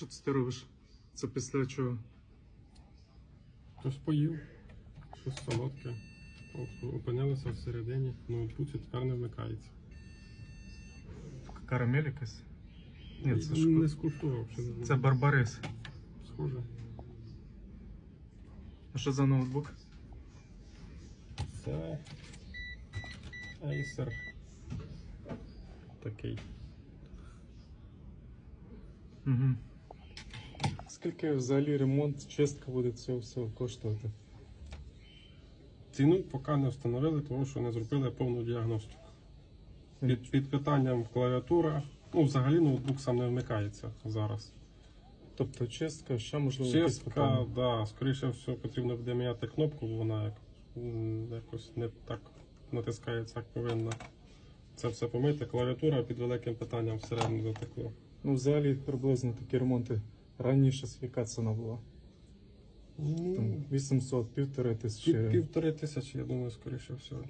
Що це ти робиш? Це після чого? Хтось поїв, щось солодке. Оп- Опинилося всередині, ноутбуці тепер не вмикається. Карамель якась? Ні, це ж не скуштував, це барбарис. схоже. А що за ноутбук? Це Acer. Такий. Угу. Скільки взагалі ремонт, чистка буде цього всього коштувати? Ціну поки не встановили, тому що не зробили повну діагностику. Під, під питанням клавіатура. Ну, взагалі ноутбук сам не вмикається зараз. Тобто чистка, ще можливо якісь Чистка, питання? да, скоріше всього потрібно буде міняти кнопку, бо вона як, м, якось не так натискається, як повинна. Це все помити. Клавіатура під великим питанням всередину затекло. Ну, взагалі приблизно такі ремонти. Раніше яка ціна була? Там Ну, 800, півтори тисячі. пів, півтори тисячі, я думаю, скоріше всього.